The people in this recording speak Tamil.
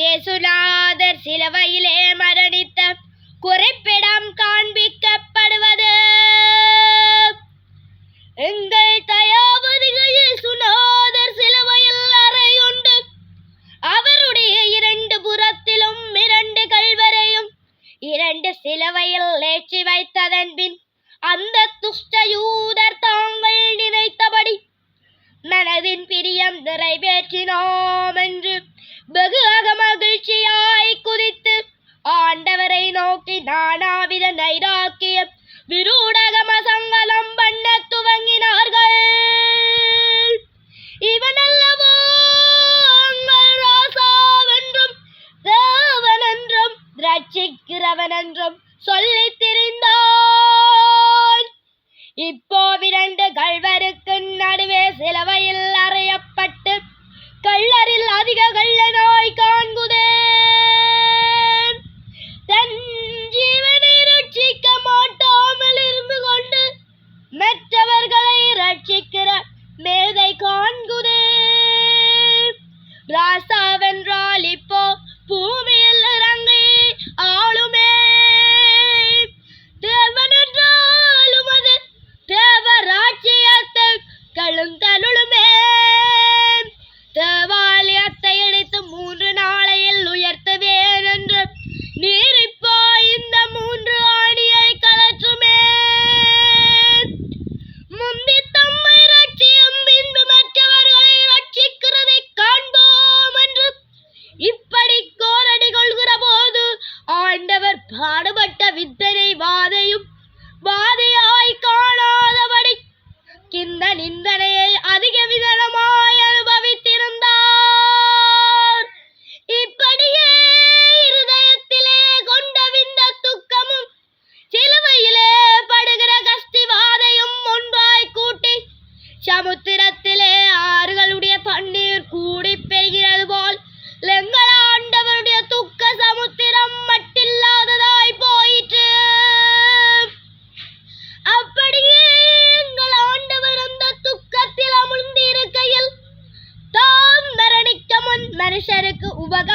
ஏசுநாதர் சிலவையிலே மரணித்த குறிப்பிடம் காண்பிக்கப்படுவது. எங்கள் தயாவதிக இயேசுநாதர் சிலுவையில் அறையுண்டு அவருடைய இரண்டு புறத்திலும் இரண்டு கல்வரையும் இரண்டு சிலுவையில் ஏற்றி வைத்ததன் பின் அந்த துஷ்டயூதர் தாங்கள் நினைத்தபடி மனதின் பிரியம் நிறைவேற்றினோம் என்று வெகு அகமகிழ்ச்சியாய் குதித்து ஆண்டவரை நோக்கி நானாவித நைராக்கிய விரூடகம சங்கலம் பண்ண துவங்கினார்கள். இவனல்லவோ ராசாவென்றும் தேவனென்றும் ரட்சிக்கிறவனென்றும் சொல்லித் திரிந்த એક ઊભા